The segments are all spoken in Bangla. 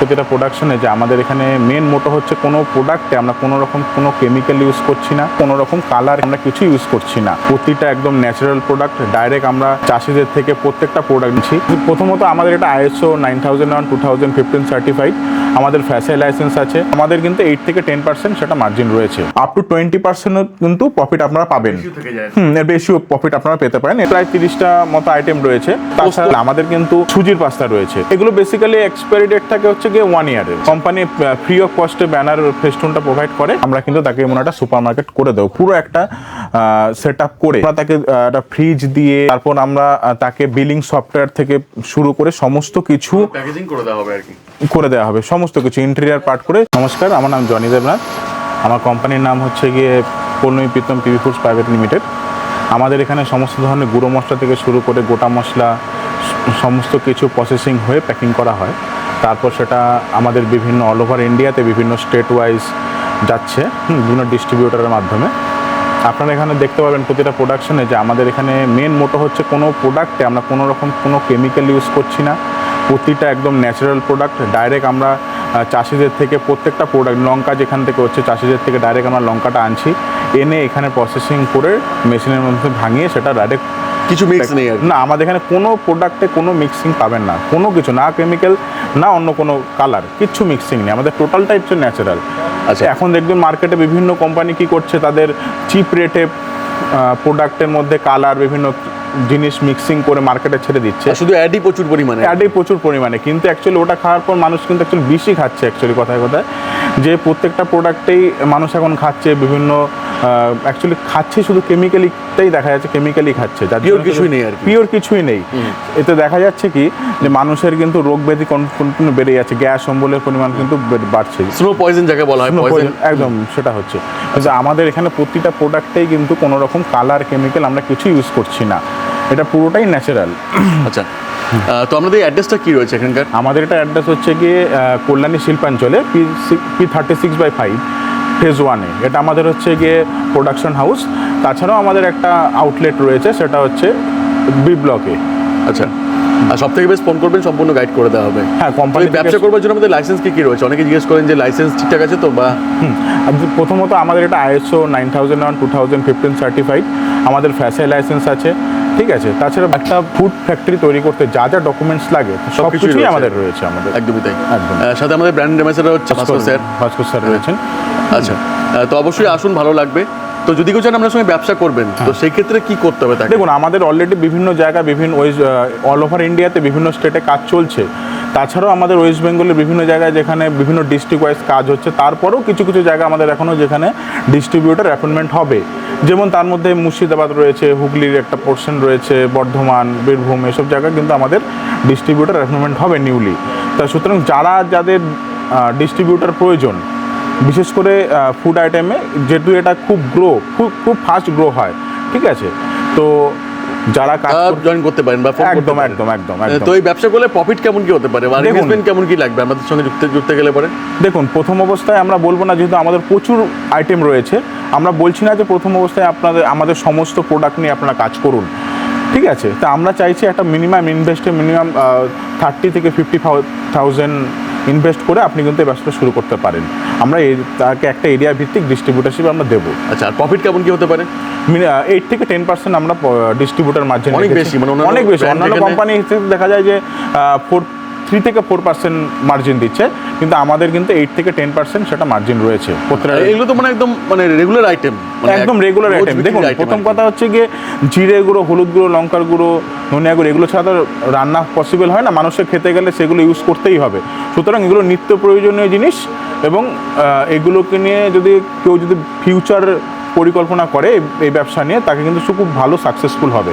প্রতিটা প্রোডাকশনে যে আমাদের এখানে মেন মোটো হচ্ছে কোনো প্রোডাক্টে আমরা কোনো রকম কোনো কেমিক্যাল ইউজ করছি না কোনো রকম কালার আমরা কিছু ইউজ করছি না। প্রতিটা একদম ন্যাচারাল প্রোডাক্ট ডাইরেক্ট আমরা চাষিদের থেকে প্রত্যেকটা প্রোডাক্ট নিচ্ছি। প্রথমত আমাদের এটা ISO nine thousand one two thousand fifteen certified আমাদের ফ্যাসাই লাইসেন্স আছে। আমাদের কিন্তু এইট থেকে টেন পার্সেন্ট সেটা মার্জিন রয়েছে। আপ টু টোয়েন্টি পার্সেন্ট কিন্তু প্রফিট আপনারা পাবেন। থেকে হুম এর বেশিও প্রফিট আপনারা পেতে পারেন। প্রায় তিরিশটা মতো আইটেম রয়েছে। তাছাড়া আমাদের কিন্তু সুজির পাস্তা রয়েছে। এগুলো বেসিক্যালি এক্সপায়ারি ডেট থাকে হচ্ছে গিয়ে ওয়ান ইয়ারের কোম্পানি ফ্রি অফ কস্টে ব্যানার ফেস্টুনটা প্রোভাইড করে। আমরা কিন্তু তাকে এমন একটা সুপার মার্কেট করে দেবো। পুরো একটা সেট আপ করে আমরা তাকে একটা ফ্রিজ দিয়ে তারপর আমরা তাকে বিলিং সফটওয়্যার থেকে শুরু করে সমস্ত কিছু প্যাকেজিং করে দেওয়া হবে আর কি। করে দেওয়া হবে। সমস্ত কিছু ইন্টেরিয়ার পার্ট করে। নমস্কার আমার নাম জনি দেবনাথ। আমার কোম্পানির নাম হচ্ছে গিয়ে পূর্ণই Pritam PV foods private limited আমাদের এখানে সমস্ত ধরনের গুঁড়ো মশলা থেকে শুরু করে গোটা মশলা সমস্ত কিছু প্রসেসিং হয়ে প্যাকিং করা হয়। তারপর সেটা আমাদের বিভিন্ন অল ওভার ইন্ডিয়াতে বিভিন্ন স্টেট ওয়াইজ যাচ্ছে বিভিন্ন ডিস্ট্রিবিউটারের মাধ্যমে। আপনারা এখানে দেখতে পাবেন প্রতিটা প্রোডাকশনে যে আমাদের এখানে মেন মোটো হচ্ছে কোনো প্রোডাক্টে আমরা কোনো রকম কোনো কেমিক্যাল ইউজ করছি না। প্রতিটা একদম ন্যাচারাল প্রোডাক্ট ডাইরেক্ট আমরা চাষিদের থেকে প্রত্যেকটা প্রোডাক্ট লঙ্কা যেখান থেকে হচ্ছে চাষিদের থেকে ডাইরেক্ট আমরা লঙ্কাটা আনছি, এনে এখানে প্রসেসিং করে মেশিনের মধ্যে ভাঙিয়ে সেটা ডাইরেক্ট কিছু মিক্স নেই না আমাদের এখানে কোনো প্রোডাক্টে কোনো মিক্সিং পাবেন না। কোনো কিছু না কেমিক্যাল না অন্য কোনো কালার কিচ্ছু মিক্সিং নেই। আমাদের টোটালটা হচ্ছে ন্যাচারাল আচ্ছা। এখন দেখবেন মার্কেটে বিভিন্ন কোম্পানি কি করছে তাদের চিপ রেটে প্রোডাক্টের মধ্যে কালার বিভিন্ন জিনিস মিক্সিং করে মার্কেটে ছেড়ে দিচ্ছে। শুধু অ্যাডই প্রচুর পরিমাণে। অ্যাডে প্রচুর পরিমাণে। কিন্তু অ্যাকচুয়ালি ওটা খাওয়ার পর মানুষ কিন্তু অ্যাকচুয়ালি বেশি খাচ্ছে অ্যাকচুয়ালি কথায় কথায়। যে প্রত্যেকটা প্রোডাক্টেই মানুষ এখন খাচ্ছে বিভিন্ন অ্যাকচুয়ালি খাচ্ছে শুধু কেমিক্যালিটাই দেখা যাচ্ছে কেমিক্যালি খাচ্ছে। যার Pure কিছুই নেই আর পিওর কিছুই নেই। এতে দেখা যাচ্ছে কি যে মানুষের কিন্তু রোগ ব্যাধি কন্টিনিউ বেড়ে যাচ্ছে গ্যাস অম্বলের পরিমাণ কিন্তু বাড়ছে। স্নো পয়জন যাকে বলা হয় একদম সেটা হচ্ছে। আমাদের এখানে প্রতিটা প্রোডাক্টেই কিন্তু কোনো রকম কালার কেমিক্যাল আমরা কিছু ইউজ করছি না। এটা পুরোটাই ন্যাচারাল আচ্ছা। তো আমাদের এই অ্যাড্রেসটা কী রয়েছে এখানকার? আমাদের এটা অ্যাড্রেস হচ্ছে গিয়ে কল্যাণী শিল্পাঞ্চলে P P thirty six by five phase ওয়ানে এটা আমাদের হচ্ছে গিয়ে প্রোডাকশন হাউস তাছাড়াও আমাদের একটা আউটলেট রয়েছে সেটা হচ্ছে বি ব্লকে আচ্ছা। আর সব থেকে বেশ ফোন করবেন সম্পূর্ণ গাইড করে দেওয়া হবে। হ্যাঁ কোম্পানি ব্যবসা করবার জন্য আমাদের লাইসেন্স কি কি রয়েছে? অনেকে জিজ্ঞেস করেন যে লাইসেন্স ঠিকঠাক আছে তো বা প্রথমত আমাদের এটা ISO nine thousand one two thousand fifteen certified আমাদের ফ্যাসাই লাইসেন্স আছে। ঠিক আছে তাছাড়া একটা ফুড ফ্যাক্টরি তৈরি করতে যা যা ডকুমেন্টস লাগে সব সবকিছুই কিছুই আমাদের রয়েছে আমাদের। একদমই তাই। একদম। সাথে আমাদের ব্র্যান্ড অ্যাম্বাসেডার হচ্ছে ভাস্কর স্যার। ভাস্কর স্যার রয়েছেন। আচ্ছা। তো অবশ্যই আসুন ভালো লাগবে। তো যদি কেউ চান আপনার সঙ্গে ব্যবসা করবেন তো সেই ক্ষেত্রে কি করতে হবে তাকে? দেখুন আমাদের অলরেডি বিভিন্ন জায়গা বিভিন্ন ওয়েস্ট অল ওভার ইন্ডিয়াতে বিভিন্ন স্টেটে কাজ চলছে। তাছাড়াও আমাদের ওয়েস্ট বেঙ্গলের বিভিন্ন জায়গায় যেখানে বিভিন্ন ডিস্ট্রিক্ট ওয়াইজ কাজ হচ্ছে তারপরেও কিছু কিছু জায়গা আমাদের এখনও যেখানে ডিস্ট্রিবিউটার অ্যাপয়েন্টমেন্ট হবে। যেমন তার মধ্যে মুর্শিদাবাদ রয়েছে হুগলির একটা পোর্শন রয়েছে বর্ধমান বীরভূম এসব জায়গায় কিন্তু আমাদের ডিস্ট্রিবিউটার অ্যাপয়েন্টমেন্ট হবে নিউলি তা সুতরাং যারা যাদের ডিস্ট্রিবিউটার প্রয়োজন বিশেষ করে ফুড আইটেমে যেহেতু এটা খুব গ্রো খুব খুব ফাস্ট গ্রো হয় ঠিক আছে? তো যারা কাজ জয়েন করতে পারেন বা একদম একদম একদম তো এই ব্যবসা করলে প্রফিট কেমন কি হতে পারে? বা দেখুন। ইনভেস্টমেন্ট কেমন কি লাগবে? আমাদের সঙ্গে যুক্ত যুক্তে গেলে পরে। দেখুন প্রথম অবস্থায় আমরা বলব না যেহেতু আমাদের প্রচুর আইটেম রয়েছে আমরা বলছি না যে প্রথম অবস্থায় আপনাদের আমাদের সমস্ত প্রোডাক্ট নিয়ে আপনারা কাজ করুন ঠিক আছে? তা আমরা চাইছি একটা মিনিমাম ইনভেস্টে মিনিমাম থার্টি থেকে ফিফটি থাউজেন্ড ইনভেস্ট করে আপনি কিন্তু এই ব্যবসাটা শুরু করতে পারেন। আমরা তাকে একটা এরিয়া ভিত্তিক ডিস্ট্রিবিউটারশিপ আমরা দেবো। আচ্ছা আর প্রফিট কেমন কি হতে পারে? এইট থেকে টেন পার্সেন্ট আমরা ডিস্ট্রিবিউটার মার্জিন অনেক বেশি, মানে অনেক বেশি। অন্যান্য যেখানে- হিসেবে দেখা যায় যে ফোর থ্রি থেকে ফোর পার্সেন্ট মার্জিন দিচ্ছে কিন্তু আমাদের কিন্তু এইট থেকে টেন পার্সেন্ট সেটা মার্জিন রয়েছে। এগুলো তো মানে একদম মানে রেগুলার আইটেম একদম রেগুলার আইটেম দেখুন প্রথম কথা হচ্ছে গিয়ে জিরে গুঁড়ো হলুদ গুঁড়ো লঙ্কার গুঁড়ো ধনিয়া গুঁড়ো এগুলো ছাড়া তো রান্না পসিবল হয় না। মানুষের খেতে গেলে সেগুলো ইউজ করতেই হবে। সুতরাং এগুলো নিত্য প্রয়োজনীয় জিনিস এবং এগুলোকে নিয়ে যদি কেউ যদি ফিউচার পরিকল্পনা করে এই- ব্যবসা নিয়ে তাকে কিন্তু খুব ভালো সাকসেসফুল হবে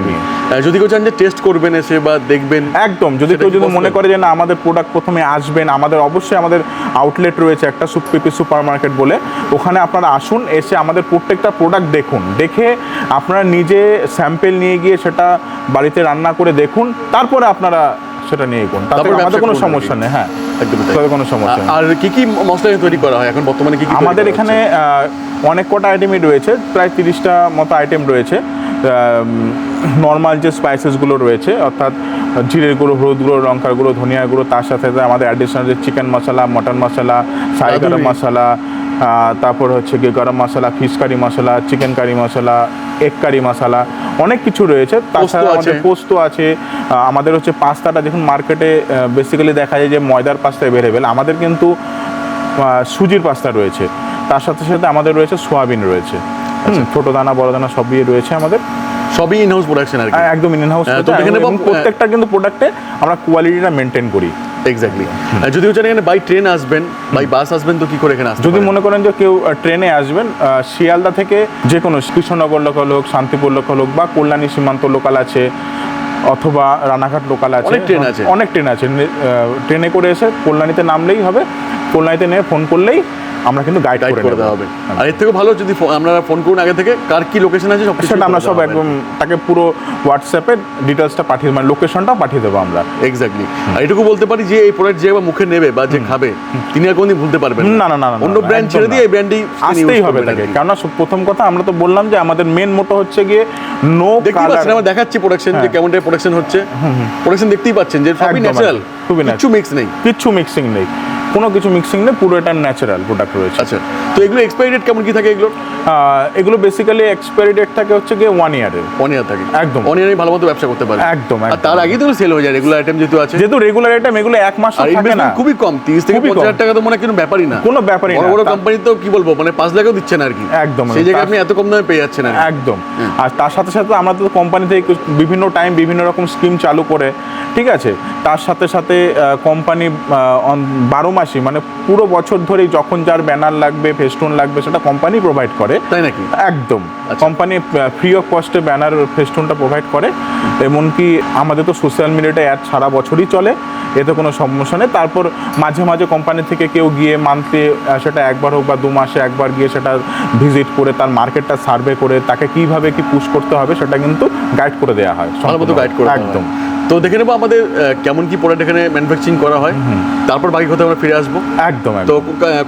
নিয়ে। যদি কেউ চান যে টেস্ট করবেন এসে বা দেখবেন একদম। যদি কেউ যদি মনে করে যে না আমাদের প্রোডাক্ট প্রথমে আসবেন আমাদের অবশ্যই আমাদের আউটলেট রয়েছে একটা সুপিপি সুপার মার্কেট বলে। ওখানে আপনারা আসুন এসে আমাদের প্রত্যেকটা প্রোডাক্ট দেখুন। দেখে আপনারা নিজে স্যাম্পেল নিয়ে গিয়ে সেটা বাড়িতে রান্না করে দেখুন তারপরে আপনারা সেটা নিয়ে এগোন। তাতে তারপরে আমাদের কোনো করুন আর কি। সমস্যা নেই হ্যাঁ। কোনো সমস্যা আর কি কি মশলা তৈরি করা হয়? এখন বর্তমানে কি আমাদের এখানে অনেক কটা আইটেমই রয়েছে প্রায় তিরিশটা মতো আইটেম রয়েছে। নর্মাল যে স্পাইসেসগুলো রয়েছে অর্থাৎ জিরের গুঁড়ো হলুদ গুঁড়ো লঙ্কার গুঁড়ো ধনিয়া গুঁড়ো তার সাথে সাথে আমাদের অ্যাডিশনাল যে chicken masala mutton masala fry garam. Masala তারপর হচ্ছে গিয়ে garam masala fish curry masala chicken curry masala egg curry masala অনেক কিছু রয়েছে। তাছাড়া আছে। আমাদের পোস্ত আছে। আমাদের হচ্ছে পাস্তাটা দেখুন মার্কেটে বেসিক্যালি দেখা যায় যে ময়দার পাস্তা অ্যাভেলেবেল আমাদের কিন্তু সুজির পাস্তা রয়েছে। তার সাথে সাথে আমাদের রয়েছে সোয়াবিন রয়েছে। হুম, ছোট দানা বড় দানা সবই রয়েছে আমাদের। সবই ইন হাউস প্রোডাকশন আর কি। একদম ইন হাউস হ্যাঁ, তো দেখে নেব, প্রত্যেকটা কিন্তু প্রোডাক্টে আমরা কোয়ালিটিটা মেনটেন করি। এক্স্যাক্টলি যদি চান এখানে বাই ট্রেন আসবেন বাই বাস আসবেন তো কি করে এখানে আসতে যদি মনে করেন যে কেউ ট্রেনে আসবেন শিয়ালদা থেকে যে কোনো কৃষ্ণনগর লোকাল হোক শান্তিপুর লোকাল হোক বা কল্যাণী সীমান্ত লোকাল আছে অথবা রানাঘাট লোকাল আছে অনেক ট্রেন আছে। অনেক ট্রেন আছে। ট্রেনে করে এসে কল্যাণীতে নামলেই হবে। কল্যাণীতে নিয়ে ফোন করলেই আমরা কিন্তু গাইড করে দেওয়া হবে। আর এর থেকে ভালো যদি আপনারা ফোন করুন আগে থেকে কার কি লোকেশন আছে সব কিছু সেটা আমরা সব একদম তাকে পুরো হোয়াটসঅ্যাপে ডিটেলসটা পাঠিয়ে মানে লোকেশনটা পাঠিয়ে দেবো আমরা। এক্স্যাক্টলি আর এটুকু বলতে পারি যে এই প্রোডাক্ট যে মুখে নেবে বা যে খাবে তিনি আর কোনদিন ভুলতে পারবেন না, না, না, অন্য ব্র্যান্ড ছেড়ে দিয়ে এই ব্র্যান্ডই আসতেই হবে তাকে। কেননা সব- প্রথম কথা আমরা তো বললাম যে আমাদের মেন মোটো হচ্ছে গিয়ে নো কালার আমরা দেখাচ্ছি প্রোডাকশন যে হ্যাঁ। কেমন টাইপ প্রোডাকশন হচ্ছে। প্রোডাকশন দেখতেই পাচ্ছেন যে সবই ন্যাচারাল কিছু মিক্স নেই। কিচ্ছু মিক্সিং নেই। কোনো কিছু মিক্সিং নেই, পুরো এটা ন্যাচারাল প্রোডাক্ট রয়েছে। আচ্ছা তো এগুলো এক্সপায়ারি ডেট কেমন কি থাকে এগুলো এগুলো বেসিক্যালি এক্সপায়ারি ডেট থাকে হচ্ছে গিয়ে ওয়ান ইয়ারের ওয়ান ইয়ার থাকে। একদম। ওয়ান ইয়ারে ভালো মতো ব্যবসা করতে পারে। একদম, আর তার আগেই তো সেল হয়ে যায় রেগুলার আইটেম যেহেতু আছে। যেহেতু রেগুলার আইটেম এগুলো এক মাস থাকে না। খুবই কম তিরিশ থেকে খুবই পঞ্চাশ কম। হাজার টাকা তো মনে হয় কোনো ব্যাপারই না। কোনো ব্যাপারই না। বড় তা- কোম্পানি তো কি বলব মানে পাঁচ লাখও দিচ্ছে না আর কি। একদম। সেই জায়গায় আপনি এত কম দামে পেয়ে যাচ্ছেন আর একদম। আর তার সাথে সাথে আমরা তো কোম্পানি থেকে বিভিন্ন টাইম বিভিন্ন রকম স্কিম চালু করে ঠিক আছে? তার সাথে সাথে কোম্পানি বারো মাসই মানে পুরো বছর ধরেই যখন যার ব্যানার লাগবে ফেস্টুন লাগবে সেটা কোম্পানি প্রোভাইড করে। তাই নাকি? একদম। কোম্পানি ফ্রি অফ কস্টে ব্যানার ফেস্টুনটা প্রোভাইড করে। এমনকি আমাদের তো সোশ্যাল মিডিয়াতে অ্যাড সারা বছরই চলে এতে কোনো সমস্যা নেই। তারপর মাঝে মাঝে কোম্পানি থেকে কেউ গিয়ে মান্থলি সেটা একবার হোক বা দু মাসে একবার গিয়ে সেটা ভিজিট করে তার মার্কেটটা সার্ভে করে তাকে কীভাবে কি পুশ করতে হবে সেটা কিন্তু গাইড করে দেওয়া হয়। মতো গাইড করে একদম। তো দেখে নেব আমাদের কেমন কি প্রোডাক্ট এখানে ম্যানুফ্যাকচারিং করা হয়। তারপর বাকি কোথাও আমরা ফিরে আসব। একদম তো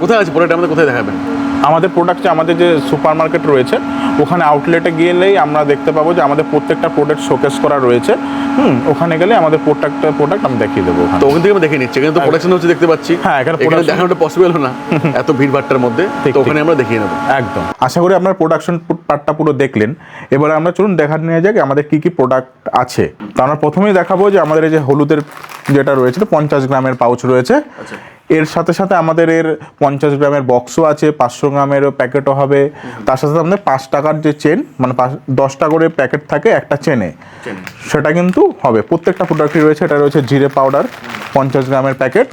কোথায় আছে প্রোডাক্ট আমাদের কোথায় দেখাবেন? আমাদের প্রোডাক্টে আমাদের যে সুপার মার্কেট রয়েছে ওখানে আউটলেটে গেলেই আমরা দেখতে পাবো যে আমাদের প্রত্যেকটা প্রোডাক্ট শোকেস করা রয়েছে। হুম ওখানে গেলে আমাদের প্রোডাক্টটা প্রোডাক্ট আমি দেখিয়ে দেবো তো ওখান থেকে আমি দেখে নিচ্ছি। এখানে তো প্রোডাকশন হচ্ছে দেখতে পাচ্ছি। হ্যাঁ, এখানে production- দেখানোটা পসিবল না। এত ভিড় ভাট্টার মধ্যে। তো ওখানে আমরা দেখিয়ে নেব। একদম। আশা করি আপনার প্রোডাকশন পার্টটা পুরো দেখলেন। এবারে আমরা চলুন দেখা নিয়ে যাক আমাদের কি কি প্রোডাক্ট আছে। তো আমরা প্রথমেই দেখাবো যে আমাদের এই যে হলুদের যেটা রয়েছে পঞ্চাশ গ্রামের পাউচ রয়েছে। এর সাথে সাথে আমাদের এর পঞ্চাশ গ্রামের বক্সও আছে পাঁচশো গ্রামেরও প্যাকেটও হবে। তার সাথে আমাদের পাঁচ টাকার যে চেন মানে পাঁচ- দশটা করে প্যাকেট থাকে একটা চেনে সেটা কিন্তু হবে। প্রত্যেকটা প্রোডাক্টই রয়েছে এটা রয়েছে জিরে পাউডার পঞ্চাশ গ্রামের প্যাকেট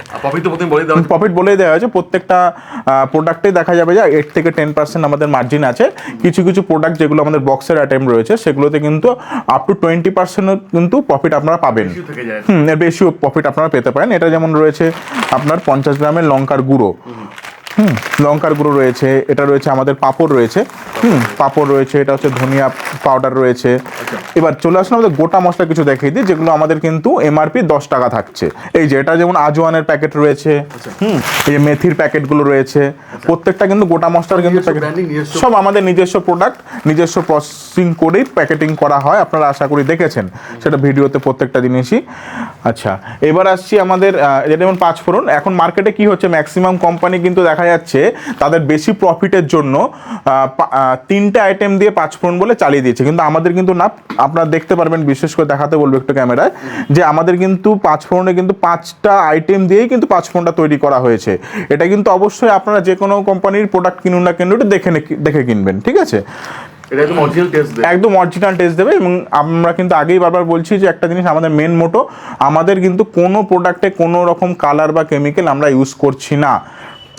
প্রফিট বলেই দেওয়া হয়েছে। প্রত্যেকটা প্রোডাক্টে দেখা যাবে যে এইট থেকে টেন পার্সেন্ট আমাদের মার্জিন আছে। কিছু কিছু প্রোডাক্ট যেগুলো আমাদের বক্সের আইটেম রয়েছে সেগুলোতে কিন্তু আপ টু টোয়েন্টি পার্সেন্ট কিন্তু প্রফিট আপনারা পাবেন। হুম এর বেশিও প্রফিট আপনারা পেতে পারেন। এটা যেমন রয়েছে আপনার পঞ্চাশ গ্রামের লঙ্কার গুঁড়ো। হুম লঙ্কার গুঁড়ো রয়েছে এটা রয়েছে আমাদের পাঁপড় রয়েছে হুম পাঁপড় রয়েছে এটা হচ্ছে ধনিয়া পাউডার রয়েছে। এবার চলে আসলে আমাদের গোটা মশলা কিছু দেখিয়ে দিই যেগুলো আমাদের কিন্তু এমআরপি দশ টাকা থাকছে। এই যে এটা যেমন আজওয়ানের প্যাকেট রয়েছে হুম এই মেথির প্যাকেটগুলো রয়েছে প্রত্যেকটা কিন্তু গোটা মশলার কিন্তু প্যাকেট সব আমাদের নিজস্ব প্রোডাক্ট নিজস্ব প্রসেসিং করেই প্যাকেটিং করা হয় আপনারা আশা করি দেখেছেন সেটা ভিডিওতে প্রত্যেকটা জিনিসই। আচ্ছা এবার আসছি আমাদের এটা যেমন পাঁচ ফোড়ন এখন মার্কেটে কি হচ্ছে ম্যাক্সিমাম কোম্পানি কিন্তু দেখা যাচ্ছে তাদের বেশি প্রফিটের জন্য তিনটে আইটেম দিয়ে পাঁচ ফোড়ন বলে চালিয়ে দিয়েছে। কিন্তু আমাদের কিন্তু না আপনারা দেখতে পারবেন বিশেষ করে দেখাতে বলব একটু ক্যামেরায় যে আমাদের কিন্তু পাঁচ ফোড়নে কিন্তু পাঁচটা আইটেম দিয়েই কিন্তু পাঁচ ফোড়নটা তৈরি করা হয়েছে। এটা কিন্তু অবশ্যই আপনারা যে কোনো কোম্পানির প্রোডাক্ট কিনুন না কেন এটা দেখে দেখে কিনবেন ঠিক আছে? একদম অরিজিনাল টেস্ট একদম অরিজিনাল টেস্ট দেবে এবং আমরা কিন্তু আগেই বারবার বলছি যে একটা জিনিস আমাদের মেন মোটো আমাদের কিন্তু কোনো প্রোডাক্টে কোনো রকম কালার বা কেমিক্যাল আমরা ইউজ করছি না।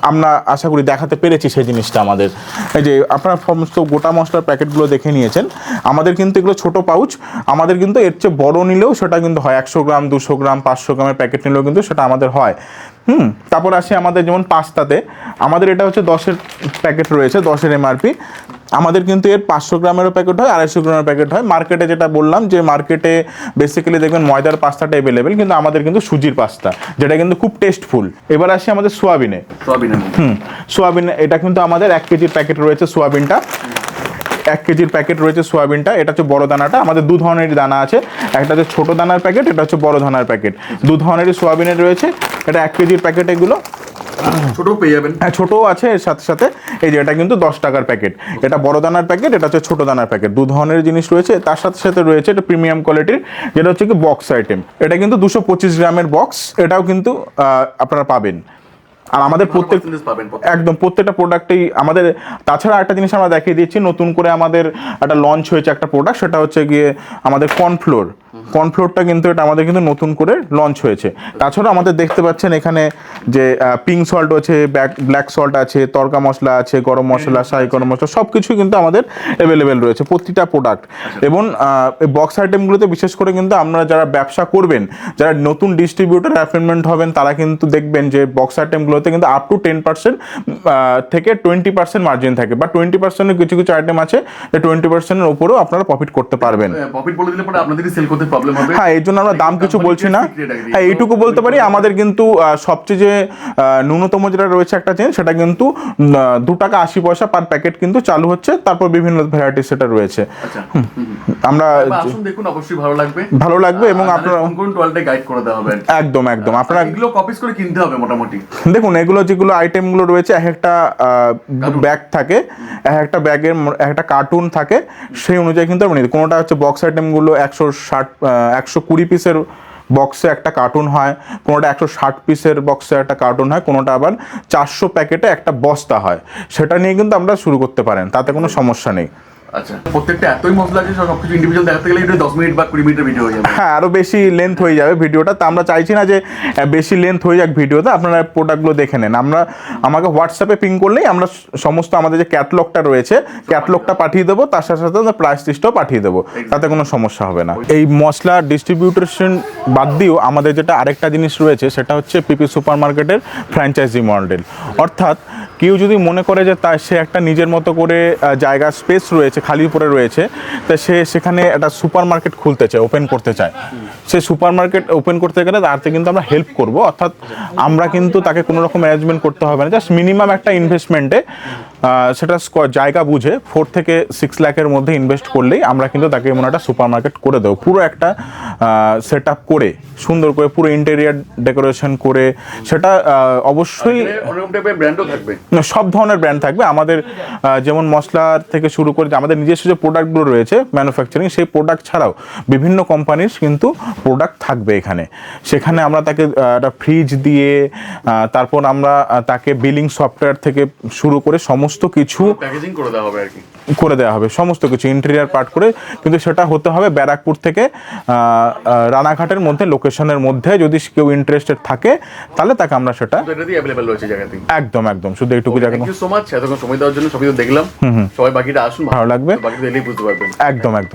আমরা আশা করি দেখাতে পেরেছি সেই জিনিসটা আমাদের। এই যে আপনারা সমস্ত গোটা মশলার প্যাকেটগুলো দেখে নিয়েছেন, আমাদের কিন্তু এগুলো ছোট পাউচ, আমাদের কিন্তু এর চেয়ে বড় নিলেও সেটা কিন্তু হয়। একশো গ্রাম, দুশো গ্রাম, পাঁচশো গ্রামের প্যাকেট নিলেও কিন্তু সেটা আমাদের হয়। হুম, তারপর আসি আমাদের যেমন পাস্তাতে, আমাদের এটা হচ্ছে দশের প্যাকেট রয়েছে, দশের এমআরপি। আমাদের কিন্তু এর পাঁচশো গ্রামেরও প্যাকেট হয় আড়াইশো গ্রামের প্যাকেট হয়। মার্কেটে যেটা বললাম যে মার্কেটে বেসিক্যালি দেখবেন ময়দার পাস্তাটা অ্যাভেলেবেল কিন্তু আমাদের কিন্তু সুজির পাস্তা যেটা কিন্তু খুব টেস্টফুল এবার আসি আমাদের সোয়াবিনে। সবই না হুম সোয়াবিন এটা কিন্তু আমাদের এক কেজির প্যাকেট রয়েছে সোয়াবিনটা। এক কেজির প্যাকেট রয়েছে সোয়াবিনটা এটা হচ্ছে বড় দানাটা। আমাদের দু ধরনের দানা আছে একটা হচ্ছে ছোটো দানার প্যাকেট এটা হচ্ছে বড় দানার প্যাকেট দু ধরনেরই সোয়াবিনের রয়েছে এটা এক কেজির প্যাকেট এগুলো। ছোট পেয়ে যাবেন। হ্যাঁ ছোটও আছে এর সাথে সাথে এই যে এটা কিন্তু দশ টাকার প্যাকেট এটা বড় দানার প্যাকেট এটা হচ্ছে ছোট দানার প্যাকেট দু ধরনের জিনিস রয়েছে তার সাথে সাথে রয়েছে এটা প্রিমিয়াম কোয়ালিটির যেটা হচ্ছে কি বক্স আইটেম এটা কিন্তু দুশো পঁচিশ গ্রামের বক্স এটাও কিন্তু আপনারা পাবেন। আর আমাদের প্রত্যেক একদম প্রত্যেকটা প্রোডাক্টেই আমাদের তাছাড়া একটা জিনিস আমরা দেখিয়ে দিচ্ছি নতুন করে আমাদের একটা লঞ্চ হয়েছে একটা প্রোডাক্ট সেটা হচ্ছে গিয়ে আমাদের কর্নফ্লোর কর্নফ্লোরটা কিন্তু এটা আমাদের কিন্তু নতুন করে লঞ্চ হয়েছে। তাছাড়া আমাদের দেখতে পাচ্ছেন এখানে যে পিঙ্ক সল্ট আছে ব্ল্যাক সল্ট আছে তরকা মশলা আছে গরম মশলা শাহি গরম মশলা সব কিছুই কিন্তু আমাদের অ্যাভেলেবেল রয়েছে প্রতিটা প্রোডাক্ট এবং বক্স আইটেমগুলোতে বিশেষ করে কিন্তু আপনারা যারা ব্যবসা করবেন যারা নতুন ডিস্ট্রিবিউটার অ্যাপয়েন্টমেন্ট হবেন তারা কিন্তু দেখবেন যে বক্স আইটেমগুলোতে কিন্তু আপ টু টেন পার্সেন্ট থেকে টোয়েন্টি পার্সেন্ট মার্জিন থাকে। বা টোয়েন্টি পার্সেন্টের কিছু কিছু আইটেম আছে যে টোয়েন্টি পার্সেন্টের উপরেও আপনারা প্রফিট করতে পারবেন। প্রফিট বলে দিলে পরে আপনাদেরই সেল করতে প্রবলেম হবে। হ্যাঁ এর জন্য আমরা দাম কিছু বলছি না। হ্যাঁ এইটুকু বলতে পারি আমাদের কিন্তু সবচেয়ে যে ন্যূনতম যেটা রয়েছে একটা চেন সেটা কিন্তু দু টাকা আশি পয়সা পার প্যাকেট কিন্তু চালু হচ্ছে তারপর বিভিন্ন ভ্যারাইটি সেটা রয়েছে। আচ্ছা। আমরা আসুন দেখুন অবশ্যই ভালো লাগবে। ভালো লাগবে এবং আপনারা কোন টোয়ালটা গাইড করে দেওয়া হবে একদম একদম। আপনারা এগুলো কপিস করে কিনতে হবে মোটামুটি। দেখুন এগুলো যেগুলো আইটেমগুলো রয়েছে এক একটা ব্যাগ থাকে এক একটা ব্যাগের এক একটা কার্টুন থাকে সেই অনুযায়ী কিন্তু নিতে- কোনোটা হচ্ছে বক্স আইটেমগুলো একশো ষাট একশো কুড়ি পিসের বক্সে একটা কার্টুন হয়, কোনোটা একশো ষাট পিসের বক্সে একটা কার্টুন হয়, কোনোটা আবার চারশো প্যাকেটে একটা বস্তা হয়। সেটা নিয়ে কিন্তু আমরা শুরু করতে পারেন, তাতে কোনো সমস্যা নেই। আচ্ছা প্রত্যেকটা এতই মশলা আছে সব ইন্ডিভিজুয়াল দেখাতে গেলে এটা দশ মিনিট বা কুড়ি মিনিটের ভিডিও হয়ে যাবে। হ্যাঁ আরও বেশি লেন্থ হয়ে যাবে ভিডিওটা তা আমরা চাইছি না যে বেশি লেন্থ হয়ে যাক ভিডিওতে আপনারা প্রোডাক্টগুলো দেখে নেন। আমরা আমাকে হোয়াটসঅ্যাপে পিং করলেই আমরা সমস্ত আমাদের যে ক্যাটলগটা রয়েছে ক্যাটলগটা পাঠিয়ে দেবো তার সাথে সাথে প্রাইস পাঠিয়ে দেবো। তাতে কোনো সমস্যা হবে না। এই মশলা ডিস্ট্রিবিউটেশন বাদ দিয়েও আমাদের যেটা আরেকটা জিনিস রয়েছে সেটা হচ্ছে পিপি সুপার মার্কেটের ফ্র্যাঞ্চাইজি মডেল অর্থাৎ কেউ যদি মনে করে যে তার সে একটা নিজের মতো করে জায়গা স্পেস রয়েছে, খালি পরে রয়েছে, তা সে সেখানে একটা সুপার মার্কেট খুলতে চায় ওপেন করতে চায়। সে সুপার মার্কেট ওপেন করতে গেলে তাতে কিন্তু আমরা হেল্প করব। অর্থাৎ আমরা কিন্তু তাকে কোনো রকম ম্যানেজমেন্ট করতে হবে না। জাস্ট মিনিমাম একটা ইনভেস্টমেন্টে সেটা জায়গা বুঝে ফোর থেকে সিক্স লাখের মধ্যে ইনভেস্ট করলেই আমরা কিন্তু তাকে এমন একটা সুপার মার্কেট করে দেবো। পুরো একটা সেট আপ করে সুন্দর করে পুরো ইন্টেরিয়ার ডেকোরেশন করে সেটা অবশ্যই না, সব ধরনের ব্র্যান্ড থাকবে। আমাদের যেমন মশলা থেকে শুরু করে আমাদের নিজস্ব যে প্রোডাক্টগুলো রয়েছে ম্যানুফ্যাকচারিং সেই প্রোডাক্ট ছাড়াও বিভিন্ন কোম্পানির কিন্তু প্রোডাক্ট থাকবে এখানে। সেখানে আমরা তাকে একটা ফ্রিজ দিয়ে তারপর আমরা তাকে বিলিং সফটওয়্যার থেকে শুরু করে সমস্ত কিছু প্যাকেজিং করে দেওয়া হবে আর কি। করে দেওয়া হবে সমস্ত কিছু ইন্টেরিয়ার পার্ট করে কিন্তু সেটা হতে হবে ব্যারাকপুর থেকে রানাঘাটের মধ্যে লোকেশনের মধ্যে যদি কেউ ইন্টারেস্টেড থাকে তাহলে তাকে আমরা সেটা অ্যাভেলেবেল রয়েছে একদম একদম শুধু এইটুকু জায়গা থ্যাংক ইউ সো মাচ এতক্ষণ সময় দেওয়ার জন্য সবই তো দেখলাম। সবাই বাকিটা আসুন ভালো লাগবে। বাকিটা বুঝতে পারবেন। একদম একদম।